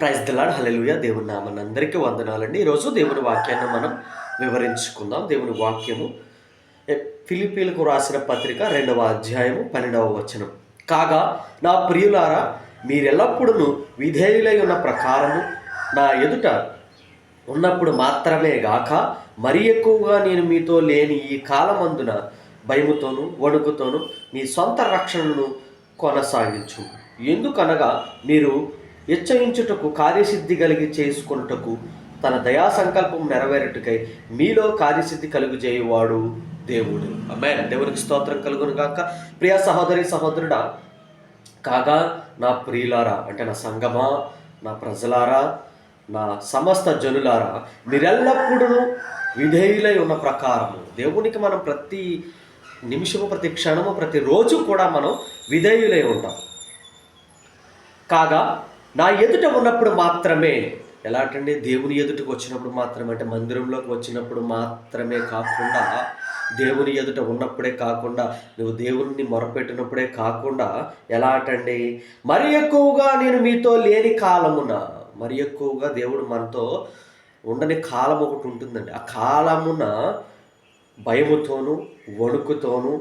Praise దిలాడ్ hallelujah దేవుని నామని అందరికీ వందనాలండి ఈరోజు దేవుని వాక్యాన్ని మనం వివరించుకుందాం. దేవుని వాక్యము ఫిలిపీలకు రాసిన పత్రిక రెండవ అధ్యాయము పన్నెండవ వచనం. కాగా నా ప్రియులారా మీరెల్లప్పుడూ విధేయులై ఉన్న ప్రకారము నా ఎదుట ఉన్నప్పుడు మాత్రమే గాక మరీ ఎక్కువగా నేను మీతో లేని ఈ కాలమందున భయముతోను వణుకుతోను మీ సొంత రక్షణను కొనసాగించు ఎందుకనగా మీరు హెచ్చరించుటకు కార్యసిద్ధి కలిగి చేసుకొనుటకు తన దయా సంకల్పం నెరవేరుటకై మీలో కార్యసిద్ధి కలుగు చేయువాడు దేవుడు. అమ్మాయి దేవునికి స్తోత్రం కలుగును కాక ప్రియ సహోదరి సహోదరుడా కాగా నా ప్రియులారా అంటే నా సంగమా నా ప్రజలారా నా సమస్త జనులారా మీరెల్లప్పుడూ విధేయులై ఉన్న ప్రకారము. దేవునికి మనం ప్రతి నిమిషము ప్రతి క్షణము ప్రతి రోజు కూడా మనం విధేయులై ఉంటాం. కాగా నా ఎదుట ఉన్నప్పుడు మాత్రమే. ఎలాంటండి దేవుని ఎదుటకు వచ్చినప్పుడు మాత్రమే. అంటే మందిరంలోకి వచ్చినప్పుడు మాత్రమే కాకుండా దేవుని ఎదుట ఉన్నప్పుడే కాకుండా నువ్వు దేవుణ్ణి మొరపెట్టినప్పుడే కాకుండా ఎలాటండి మరి ఎక్కువగా నేను మీతో లేని కాలమున మరి ఎక్కువగా దేవుడు మనతో ఉండని కాలం ఒకటి ఉంటుందండి. ఆ కాలమున భయముతోను వణుకుతోనూ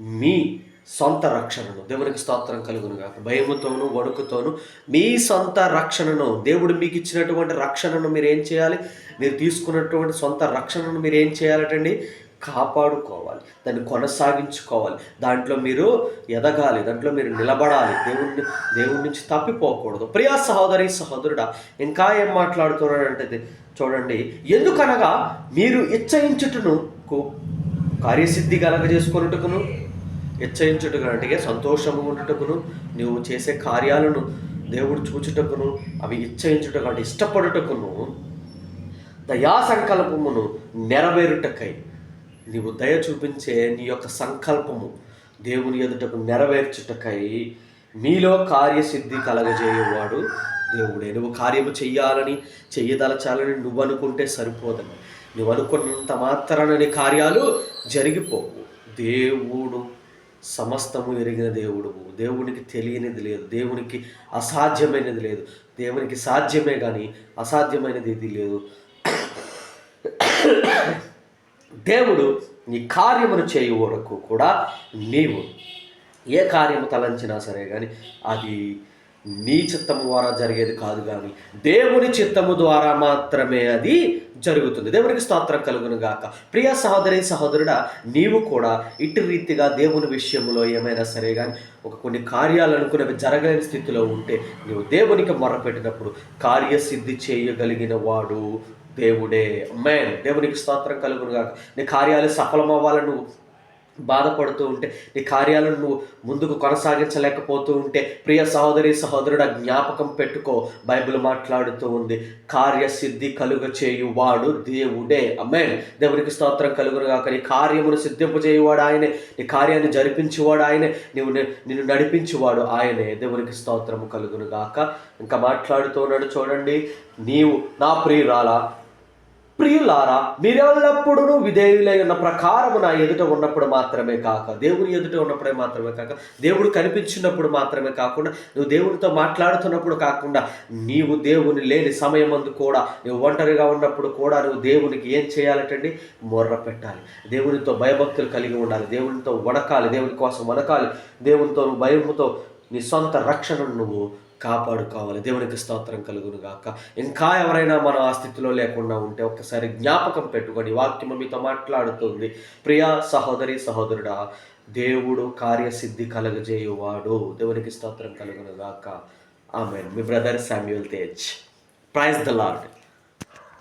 మీ సొంత రక్షణను. దేవునికి స్తోత్రం కలుగును కాక భయముతోను వణుకుతోను మీ సొంత రక్షణను దేవుడు మీకు ఇచ్చినటువంటి రక్షణను మీరు ఏం చేయాలి? మీరు తీసుకున్నటువంటి సొంత రక్షణను మీరు ఏం చేయాలటండి? కాపాడుకోవాలి. దాన్ని కొనసాగించుకోవాలి. దాంట్లో మీరు ఎదగాలి. దాంట్లో మీరు నిలబడాలి. దేవుడిని దేవుడి నుంచి తప్పిపోకూడదు. ప్రియా సహోదరి సహోదరుడా ఇంకా ఏం మాట్లాడుతున్నాడంటే చూడండి ఎందుకనగా మీరు ఇచ్చయించుటను కు- కార్యసిద్ధి కలగజేసుకున్నట్టుకును హెచ్చరించుట అంటే సంతోషము ఉండుటకును నువ్వు చేసే కార్యాలను దేవుడు చూచుటకును అవి ఇచ్చయించుటకు అంటే ఇష్టపడుటకును దయా సంకల్పమును నెరవేరుటకై నీవు దయ చూపించే నీ యొక్క సంకల్పము దేవుని ఎదుటకు నెరవేర్చుటకై మీలో కార్యసిద్ధి కలగజేయవాడు దేవుడే. నువ్వు కార్యము చెయ్యాలని చెయ్యదలచాలని నువ్వు అనుకుంటే సరిపోదని. నువ్వు అనుకున్నంత మాత్రాన నీ కార్యాలు జరిగిపోవు. దేవుడు సమస్తము ఎరిగిన దేవుడు దేవునికి తెలియనిది లేదు. దేవునికి అసాధ్యమైనది లేదు. దేవునికి సాధ్యమే కానీ అసాధ్యమైనది ఏది లేదు. దేవుడు నీ కార్యమును చేయు వరకు కూడా నీవు ఏ కార్యము తలంచినా సరే కానీ అది నీ చిత్తము ద్వారా జరిగేది కాదు కానీ దేవుని చిత్తము ద్వారా మాత్రమే అది జరుగుతుంది. దేవునికి స్తోత్రం కలుగును గాక. ప్రియ సహోదరి సహోదరుడా నీవు కూడా ఇటు రీతిగా దేవుని విషయంలో ఏమైనా సరే కానీ ఒక కొన్ని కార్యాలు అనుకునేవి జరగలేని స్థితిలో ఉంటే నువ్వు దేవునికి మొరపెట్టినప్పుడు కార్యసిద్ధి చేయగలిగిన వాడు దేవుడే. మేన్ దేవునికి స్తోత్రం కలుగును గాక. నీ కార్యాలు సఫలమవ్వాలని నువ్వు బాధపడుతూ ఉంటే నీ కార్యాలను నువ్వు ముందుకు కొనసాగించలేకపోతూ ఉంటే ప్రియ సహోదరి సహోదరుడు జ్ఞాపకం పెట్టుకో. బైబిల్ మాట్లాడుతూ ఉంది కార్యసిద్ధి కలుగ చేయువాడు దేవుడే. అమ్మే దేవునికి స్తోత్రం కలుగురుగాక నీ కార్యమును సిద్ధింపజేయువాడు ఆయనే. నీ కార్యాన్ని జరిపించేవాడు ఆయనే. నీవు నిన్ను నడిపించేవాడు ఆయనే. దేవునికి స్తోత్రము కలుగును గాక ఇంకా మాట్లాడుతూ ఉన్నాడు చూడండి నీవు నా ప్రియురాలా? ప్రియులారా మీరెల్లప్పుడూ విధేయులై ఉన్న ప్రకారము నా ఎదుట ఉన్నప్పుడు మాత్రమే కాక దేవుని ఎదుట ఉన్నప్పుడే మాత్రమే కాక దేవుడు కనిపించినప్పుడు మాత్రమే కాకుండా నువ్వు దేవునితో మాట్లాడుతున్నప్పుడు కాకుండా నీవు దేవుని లేని సమయమందు కూడా నువ్వు ఒంటరిగా ఉన్నప్పుడు కూడా నువ్వు దేవునికి ఏం చేయాలంటే మొర్ర పెట్టాలి. దేవునితో భయభక్తులు కలిగి ఉండాలి. దేవునితో వణకాలి. దేవుని కోసం వణకాలి. దేవునితో నువ్వు భయముతో నీ సొంత రక్షణను నువ్వు కాపాడుకోవాలి. దేవునికి స్తోత్రం కలుగును గాక ఇంకా ఎవరైనా మనం ఆ స్థితిలో లేకుండా ఉంటే ఒక్కసారి జ్ఞాపకం పెట్టుకొని వాక్యము మీతో మాట్లాడుతుంది. ప్రియా సహోదరి సహోదరుడా దేవుడు కార్యసిద్ధి కలగజేయువాడు. దేవునికి స్తోత్రం కలుగును గాక ఆమె మీ brother Samuel Tej. Praise the lord.